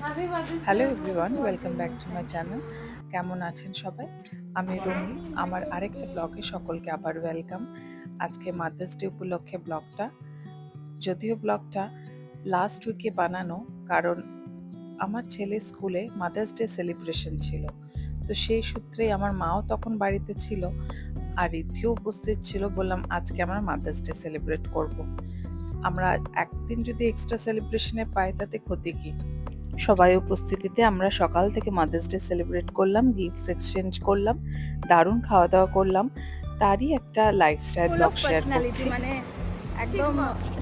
Hello everyone welcome back to my channel কেমন আছেন সবাই? আমি রুমি। আমার আরেকটা ব্লগে সকলকে আবার ওয়েলকাম আজকে মাদার্স ডে উপলক্ষে ব্লগটা। যদিও ব্লগটা লাস্ট উইকে বানানো কারণ আমার ছেলে স্কুলে মাদার্স ডে সেলিব্রেশন ছিল। তো সেই সূত্রে আমার মাও তখন বাড়িতে ছিল আর রিদ্ধিও উপস্থিত ছিল। বললাম আজকে আমরা মাদার্স ডে সেলিব্রেট করব। আমরা একদিন যদি এক্সট্রা সেলিব্রেশনে পাই তাতে ক্ষতি কী? সবাই উপস্থিতিতে আমরা সকাল থেকে মাদার্স ডে সেলিব্রেট করলাম গিফটস এক্সচেঞ্জ করলাম দারুণ খাওয়া দাওয়া করলাম। তারই একটা লাইফস্টাইল ব্লগ শেয়ার করছি। মানে একদম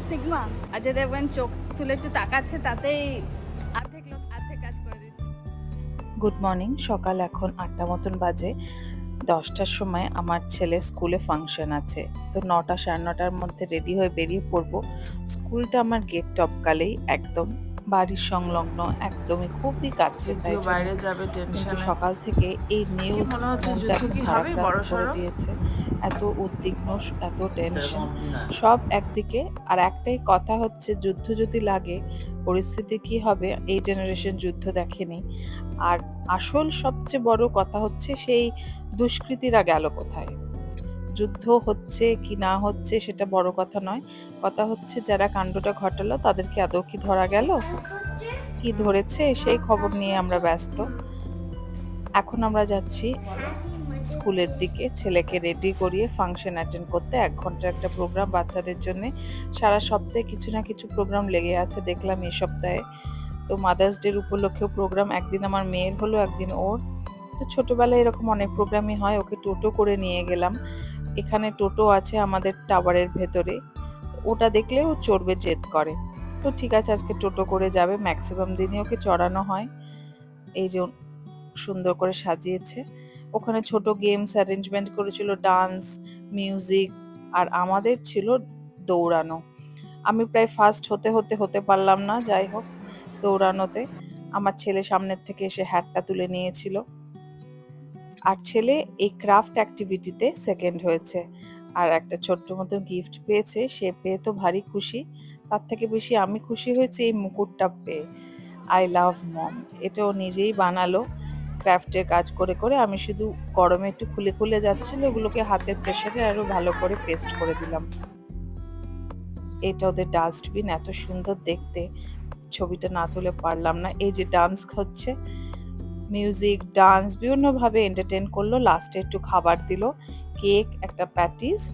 সিগমা অজয় দেবগন চোখ তুলে একটু তাকাচ্ছে তাতেই অর্ধেক লোক অর্ধেক কাজ করে দিচ্ছে। গুড মর্নিং সকাল এখন আটটা মতন বাজে। দশটার সময় আমার ছেলে স্কুলে ফাংশন আছে। তো নটা সাড়ে নটার মধ্যে রেডি হয়ে বেরিয়ে পড়ব। স্কুলটা আমার গেট টপকালেই একদম বাড়ির সংলগ্ন একদমই খুবই কাছে তাই বাইরে যাবে টেনশনে সকাল থেকে এই নিউজ করে দিয়েছে। এত উদ্বিগ্ন এত টেনশন সব একদিকে। আর একটাই কথা হচ্ছে যুদ্ধ যদি লাগে পরিস্থিতি কি হবে? এই জেনারেশন যুদ্ধ দেখেনি। আর আসল সবচেয়ে বড় কথা হচ্ছে সেই দুষ্কৃতীরা গেল কোথায়? যুদ্ধ হচ্ছে কি না হচ্ছে সেটা বড় কথা নয়। কথা হচ্ছে যারা কাণ্ডটা ঘটালো তাদেরকে আদৌ কি ধরা গেল? কি ধরেছে? সেই খবর নিয়ে আমরা ব্যস্ত। এখন আমরা যাচ্ছি স্কুলের দিকে। ছেলেকে রেডি করিয়ে ফাংশন অ্যাটেন্ড করতে এক ঘণ্টার একটা প্রোগ্রাম বাচ্চাদের জন্য। সারা সপ্তাহে কিছু না কিছু প্রোগ্রাম লেগে আছে দেখলাম এই সপ্তাহে। তো মাদার্স ডের উপলক্ষেও প্রোগ্রাম একদিন আমার মেয়ের হলো, একদিন ওর। তো ছোটোবেলায় এরকম অনেক প্রোগ্রামই হয়, ওকে টোটো করে নিয়ে গেলাম। এখানে টোটো আছে আমাদের টাওয়ারের ভেতরে। ওটা দেখলে ও চড়বে, জেদ করে। তো ঠিক আছে, আজকে টোটো করে যাবে। ম্যাক্সিমাম দিনই ওকে চড়ানো হয়। এই যে সুন্দর করে সাজিয়েছে। ওখানে ছোট গেমস অ্যারেঞ্জমেন্ট করেছিল ডান্স মিউজিক আর আমাদের ছিল দৌড়ানো। আমি প্রায় ফার্স্ট হতে হতে হতে পারলাম না, যাই হোক, দৌড়ানোতে। আমার ছেলে সামনের থেকে এসে হ্যাটটা তুলে নিয়েছিল। আর ছেলে এই ক্রাফট অ্যাক্টিভিটিতে সেকেন্ড হয়েছে। আর একটা ছোট্ট মতো গিফট পেয়েছে, সে পেয়ে তো ভারী খুশি। তার থেকে বেশি আমি খুশি হয়েছি এই মুকুটটা পেয়ে। আই লাভ মম এটা ও নিজেই বানালো ক্রাফটের কাজ করে করে। আমি শুধু গরমে একটু খুলে খুলে যাচ্ছিল, এগুলোকে হাতের প্রেশারে আরও ভালো করে পেস্ট করে দিলাম। এটা ওদের ডাস্টবিন এত সুন্দর দেখতে। ছবিটা না তুলে পারলাম না। এই যে ডান্স হচ্ছে মিউজিক ডান্স বিভিন্নভাবে এন্টারটেন করল লাস্টে একটু খাবার দিল কেক একটা প্যাটিস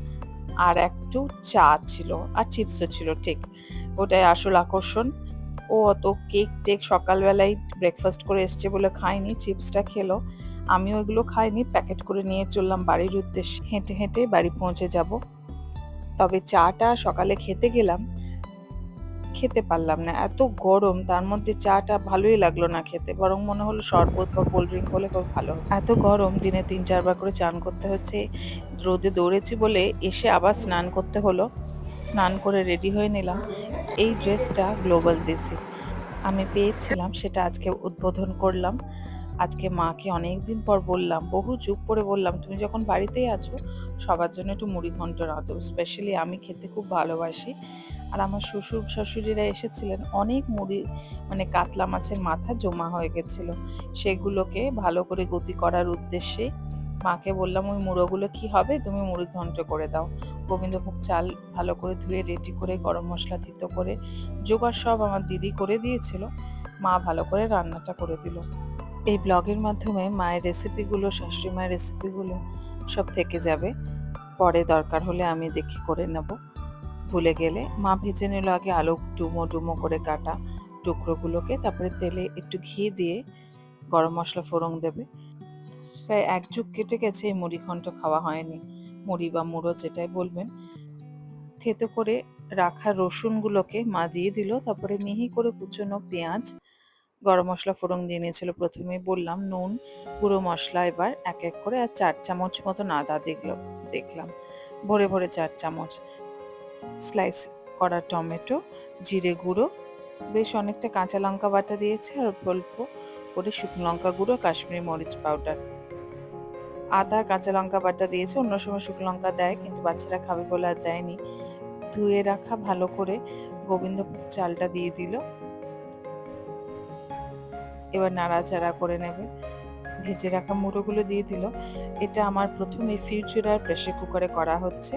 আর একটু চা ছিল আর চিপসও ছিল, ঠিক। ওটাই আসল আকর্ষণ। ও অত কেক টেক সকালবেলায় ব্রেকফাস্ট করে এসছে বলে খায়নি চিপসটা খেলো। আমিও ওইগুলো খাইনি প্যাকেট করে নিয়ে চললাম বাড়ির উদ্দেশ্যে। হেঁটে হেঁটে বাড়ি পৌঁছে যাব। তবে চাটা সকালে খেতে গেলাম। খেতে পারলাম না। এত গরম, তার মধ্যে চাটা ভালোই লাগল না খেতে। বরং মনে হলো শরবত বা কোল্ড ড্রিঙ্ক হলে খুব ভালো। এত গরম, দিনে তিন চারবার করে চান করতে হচ্ছে। রোদে দৌড়েছি বলে এসে আবার স্নান করতে হলো। স্নান করে রেডি হয়ে নিলাম। এই ড্রেসটা গ্লোবাল দেশি। আমি পেয়েছিলাম, সেটা আজকে উদ্বোধন করলাম। আজকে মাকে অনেক দিন পর বললাম, বহু যুগ পরে বললাম, তুমি যখন বাড়িতেই আছো, সবার জন্য একটু মুড়ি ঘন্ট রাঁধো স্পেশালি আমি খেতে খুব ভালোবাসি। আর আমার শ্বশুর শাশুড়িরা এসেছিলেন, অনেক মুড়ি মানে কাতলা মাছের মাথা জমা হয়ে গেছিল। সেগুলোকে ভালো করে গতি করার উদ্দেশ্যে মাকে বললাম, ওই মুড়োগুলো কি হবে? তুমি মুড়ি ঘন্ট করে দাও। গোবিন্দভোগ চাল ভালো করে ধুয়ে, রেডি করে, গরম মশলা থিতো করে, জোগাড় সব আমার দিদি করে দিয়েছিল। মা ভালো করে রান্নাটা করে দিল। এই ব্লগের মাধ্যমে মায়ের রেসিপিগুলো শাশুড়ি মায়ের রেসিপিগুলো সব থেকে যাবে। পরে দরকার হলে আমি দেখি করে নেব। ভুলে গেলে মা ভেজে নিল আগে আলু ডুমো ডুমো করে কাটা টুকরোগুলোকে, তারপরে তেলে একটু ঘি দিয়ে গরম মশলা ফোড়ন দেবে। প্রায় এক যুগ কেটে গেছে, এই মুড়ি ঘন্ট খাওয়া হয়নি। মুড়ি বা মুড়ো যেটাই বলবেন। থেতো করে রাখা রসুনগুলোকে মা দিয়ে দিল, তারপরে মিহি করে কুচনো পেঁয়াজ গরম মশলা ফোড়ন দিয়ে নিয়েছিল প্রথমেই। বললাম, নুন, গুঁড়ো মশলা এবার এক এক করে আর চার চামচ মতন আদা দেখল, দেখলাম। ভরে ভরে চার চামচ স্লাইস করা টমেটো, জিরে গুঁড়ো, বেশ অনেকটা কাঁচা লঙ্কা বাটা দিয়েছে আর অল্প করে শুকনো লঙ্কা গুঁড়ো, কাশ্মীরি মরিচ পাউডার। আদা, কাঁচা লঙ্কা বাটা দিয়েছে, অন্য সময় শুকনো লঙ্কা দেয়, কিন্তু বাচ্চারা খাবে বলে আর দেয়নি। ধুয়ে রাখা, ভালো করে গোবিন্দভোগ চালটা দিয়ে দিল। এবার নাড়াচাড়া করে নেবে। ভেজে রাখা মুড়োগুলো দিয়ে দিল। এটা আমার প্রথম এই ফিউচারার প্রেশার কুকারে করা হচ্ছে।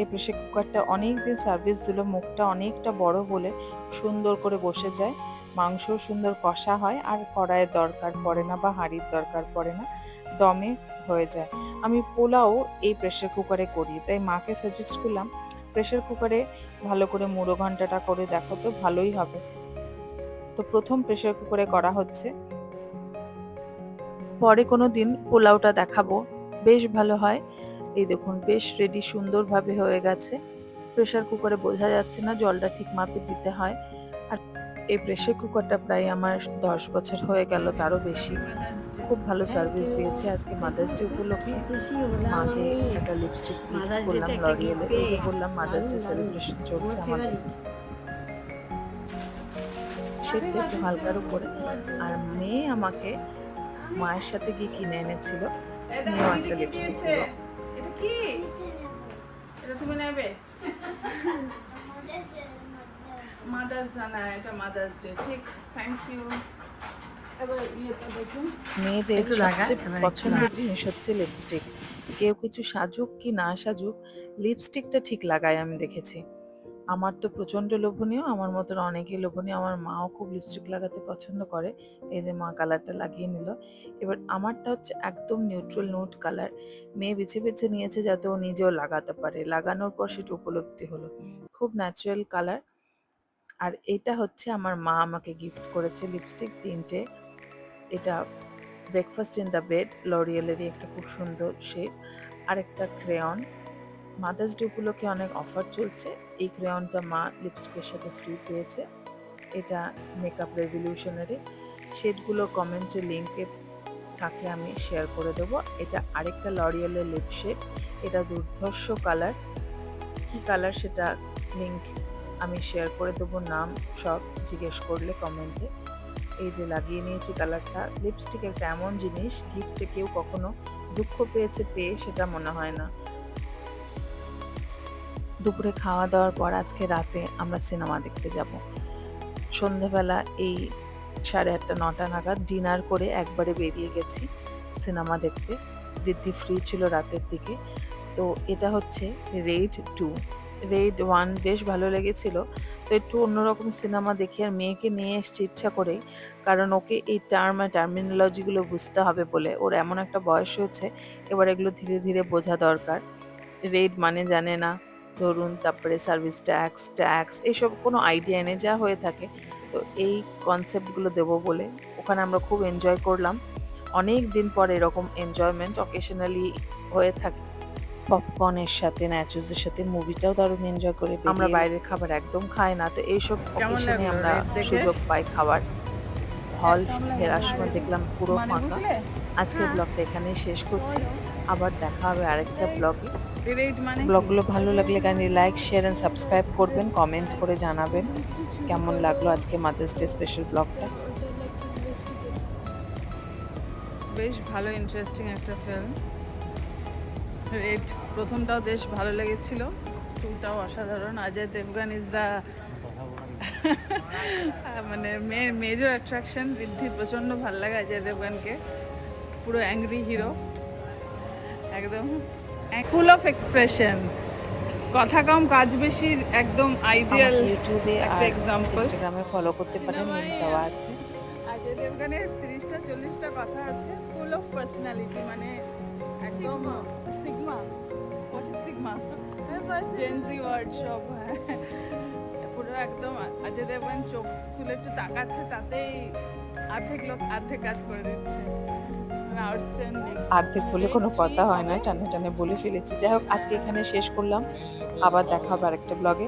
এই প্রেশার কুকারটা অনেক দিন সার্ভিস দিল, মুখটা অনেকটা বড় বলে সুন্দর করে বসে যায়। মাংস সুন্দর কষা হয় আর কড়াইয়ের দরকার পড়ে না বা হাঁড়ির দরকার পড়ে না, দমে হয়ে যায়। আমি পোলাও এই প্রেশার কুকারে করি, তাই মাকে সাজেস্ট করলাম প্রেশার কুকারে ভালো করে মুড়ো ঘন্টাটা করে দেখো তো, ভালোই হবে। তো প্রথম প্রেশার কুকারে করা হচ্ছে। পরে কোনো দিন পোলাওটা দেখাবো। বেশ ভালো হয়। এই দেখুন বেশ রেডি সুন্দরভাবে হয়ে গেছে। প্রেশার কুকারে বোঝা যাচ্ছে না জলটা ঠিক মাপে দিতে হয়। আর এই প্রেশার কুকারটা প্রায় আমার দশ বছর হয়ে গেল তারও বেশি। খুব ভালো সার্ভিস দিয়েছে আজকে মাদার্স ডে উপলক্ষে। মাকে একটা লিপস্টিক গিফট করলাম লরিয়েলে বললাম মাদার্স ডে সেলিব্রেশন চলছে আমাদের। সেটা একটু হালকার উপরে। আর মেয়ে আমাকে মায়ের সাথে গিয়ে কিনে এনেছিল। মেয়েও একটা লিপস্টিক দিল এটা কি? এটা তুমি নেবে? মাদার্স না এটা মাদার্স ডে ঠিক থ্যাংক ইউ মেয়েদের সবচেয়ে পছন্দের জিনিস হচ্ছে লিপস্টিক কেউ কিছু সাজুক কি না সাজুক লিপস্টিকটা ঠিক লাগায় আমি দেখেছি। আমার তো প্রচণ্ড লোভনীয়, আমার মতন অনেকেই লোভনীয়, আমার মাও খুব লিপস্টিক লাগাতে পছন্দ করে। এই যে মা কালারটা লাগিয়ে নিল। এবার আমারটা হচ্ছে একদম নিউট্রাল নোট কালার মেয়ে বেছে বেছে নিয়েছে যাতে ও নিজেও লাগাতে পারে। লাগানোর পর সেটা উপলব্ধি হলো। খুব ন্যাচারাল কালার আর এটা হচ্ছে আমার মা আমাকে গিফট করেছে লিপস্টিক তিনটে। এটা ব্রেকফাস্ট ইন দ্য বেড লরিয়েলেরই একটা খুব সুন্দর শেড আর একটা ক্রেয়ন মাদার্স ডে উপলক্ষে অনেক অফার চলছে। এই ক্রেয়নটা মা লিপস্টিকের সাথে ফ্রি পেয়েছে। এটা মেকআপ রেভলিউশনারি শেডগুলো কমেন্টে লিঙ্কে থাকলে আমি শেয়ার করে দেবো। এটা আরেকটা লরিয়েলের লিপ শেড এটা দুর্ধর্ষ কালার কি কালার সেটা লিঙ্ক আমি শেয়ার করে দেবো, নাম সব জিজ্ঞেস করলে কমেন্টে এই যে লাগিয়ে নিয়েছি কালারটা লিপস্টিক একটা এমন জিনিস? গিফটে কেউ কখনো দুঃখ পেয়েছে, পেয়ে সেটা মনে হয় না। দুপুরে খাওয়া দাওয়ার পর আজকে রাতে আমরা সিনেমা দেখতে যাব। সন্ধেবেলা এই সাড়ে আটটা, নটা নাগাদ ডিনার করে একবারে বেরিয়ে গেছি সিনেমা দেখতে। ঋদ্ধি ফ্রি ছিল রাতের দিকে। তো এটা হচ্ছে রেড টু রেড ওয়ান বেশ ভালো লেগেছিল। তো একটু অন্যরকম সিনেমা দেখি আর মেয়েকে নিয়ে এসছি ইচ্ছা করে, কারণ ওকে এই টার্ম আর টার্মিনোলজিগুলো বুঝতে হবে বলে। ওর এমন একটা বয়স হয়েছে, এবার এগুলো ধীরে ধীরে বোঝা দরকার। রেড মানে জানে না। ধরুন তারপরে সার্ভিস ট্যাক্স ট্যাক্স এইসব কোনো আইডিয়া এনে যা হয়ে থাকে তো এই কনসেপ্টগুলো দেবো বলে ওখানে আমরা খুব এনজয় করলাম। অনেক দিন পর এরকম এনজয়মেন্ট অকেশনালি হয়ে থাকে। পপকর্নের সাথে ন্যাচুসের সাথে মুভিটাও দারুণ এনজয় করে আমরা বাইরের খাবার একদম খাই না তো এইসব অকেশনে আমরা সুযোগ পাই খাবার। হল ফেরার সময় দেখলাম পুরো মানে ফাঁকা। আজকের হ্যাঁ। ব্লগটা এখানেই শেষ করছি। আবার দেখা হবে আরেকটা ব্লগে মানে ব্লগগুলো ভালো লাগলে kindly like share and subscribe করবেন কমেন্ট করে জানাবেন। কেমন লাগল আজকে মাদার্স ডে স্পেশাল ব্লগটা বেশ ভালো ইন্টারেস্টিং একটা ফিল্ম রেড প্রথমটাও বেশ ভালো লেগেছিল। টুটাও অসাধারণ। অজয় দেবগান ইজ দ্য মানে মেজর অ্যাট্রাকশন ঋদ্ধি প্রচণ্ড ভালো লাগে অজয় দেবগানকে পুরো অ্যাংরি হিরো একদম। ফুল অফ এক্সপ্রেশন কথা কম কাজ বেশি একদম আইডিয়াল ইউটিউবে একটা example। ইনস্টাগ্রামে ফলো করতে পারেন লিংক দেওয়া আছে। অজয় দেবগানের তিরিশটা চল্লিশটা কথা আছে ফুল অফ পার্সোনালিটি মানে একদম সিগমা সিগমা জেনজি ওয়ার্ড সব হ্যাঁ। পুরো একদম অজয় দেবগান চোখ তুলে একটু তাকাচ্ছে তাতেই অর্ধেক লোক অর্ধেক কাজ করে দিচ্ছে। আর্ধেক বলে কোনো কথা হয় না, টানে টানে বলে ফেলেছি। যাই হোক, আজকে এখানে শেষ করলাম। আবার দেখা হবে আরেকটা ব্লগে